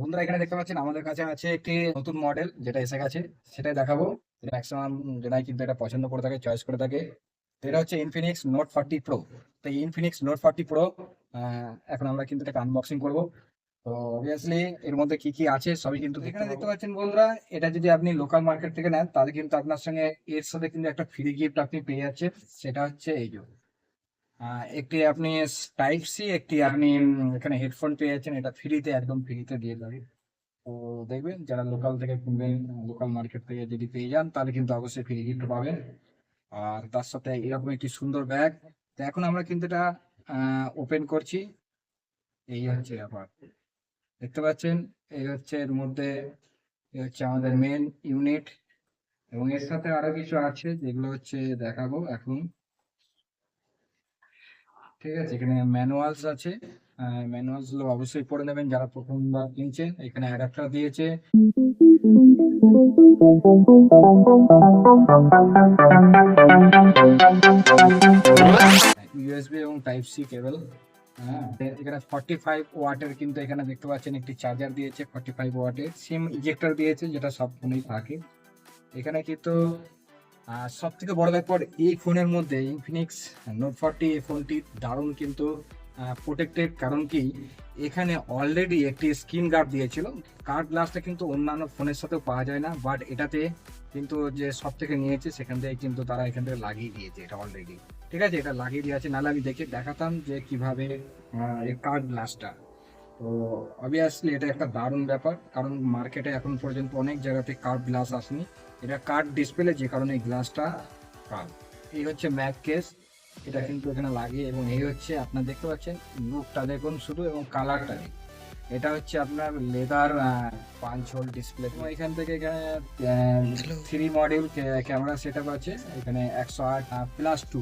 বন্ধুরা এখানে দেখতে পাচ্ছেন আমাদের কাছে আছে একটি নতুন মডেল যেটা এসে গেছে। সেটাই দেখাবো। ম্যাক্সিমাম যেটাই কিন্তু এটা পছন্দ করে থাকে চয়েস করে থাকে। এটা হচ্ছে ইনফিনিক্স নোট ফর্টি প্রো তো ইনফিনিক্স নোট ফর্টি প্রো এখন আমরা কিন্তু এটাকে আনবক্সিং করব। তো অবভিয়াসলি এর মধ্যে কি কি আছে সবই কিন্তু এখানে দেখতে পাচ্ছেন বন্ধুরা এটা যদি আপনি লোকাল মার্কেট থেকে নেন তাহলে কিন্তু আপনার সঙ্গে এর সাথে কিন্তু একটা ফ্রি গিফট আপনি পেয়ে যাচ্ছেন। সেটা হচ্ছে এই একটি আপনি টাইপ সি একটি আপনি এখানে হেডফোন পেয়ে যাচ্ছেন, এটা ফ্রিতে একদম ফ্রিতে দিয়ে দেবে তো দেখবেন, যারা লোকাল থেকে কিনবেন লোকাল মার্কেট থেকে যদি পেয়ে যান, তাহলে কিন্তু অবশ্যই ফ্রি গিফট পাবেন। আর তার সাথে এরকম একটি সুন্দর ব্যাগ তো এখন আমরা কিন্তু এটা ওপেন করছি। এই হচ্ছে ব্যাপার। দেখতে পাচ্ছেন, এই হচ্ছে এর মধ্যে, এই হচ্ছে আমাদের মেন ইউনিট এবং এর সাথে আরও কিছু আছে, যেগুলো হচ্ছে দেখাবো এখন। ঠিক আছে? এখানে ম্যানুয়ালস আছে। ম্যানুয়ালসগুলো অবশ্যই পড়ে নেবেন যারা প্রথমবার কিনছেন। এখানে অ্যাডাপ্টার দিয়েছে। ইউএসবি এবং টাইপ সি কেবল এখানে ফর্টি ফাইভ ওয়াটের কিন্তু এখানে দেখতে পাচ্ছেন, একটি চার্জার দিয়েছে ফর্টি ফাইভ ওয়াটের সিম ইজেক্টর দিয়েছে, যেটা সব ফোনেই থাকে। এখানে কিন্তু সব থেকে বড় ব্যাপার, এই ফোনের মধ্যে ইনফিনিক্স নোট ফর্টি এই ফোনটি দারুণ কিন্তু প্রোটেক্টেড কারণ কি, এখানে অলরেডি একটি স্ক্রিন গার্ড দিয়েছিল। কার্ড গ্লাসটা কিন্তু অন্যান্য ফোনের সাথেও পাওয়া যায় না বাট এটাতে কিন্তু যে সব থেকে নিয়েছে, সেখান থেকে কিন্তু তারা এখান থেকে লাগিয়ে দিয়েছে এটা অলরেডি ঠিক আছে? এটা লাগিয়ে দিয়েছে নাহলে আমি দেখে দেখাতাম যে কীভাবে এই কার্ড গ্লাসটা তো অবভিয়াসলি এটা একটা দারুণ ব্যাপার কারণ মার্কেটে এখন পর্যন্ত অনেক জায়গাতে কার্ড গ্লাস আসেনি। এটা কার্ড ডিসপ্লে যে কারণে এই গ্লাসটা কার্ড এই হচ্ছে ম্যাক কেস এটা কিন্তু এখানে লাগে এবং এই হচ্ছে আপনার দেখতে পাচ্ছেন লুকটা দেখুন শুধু এবং কালারটা দেখুন। এটা হচ্ছে আপনার লেদার পাঁচ হোল ডিসপ্লে এখান থেকে এখানে three module camera set up আছে। এখানে একশো আট প্লাস টু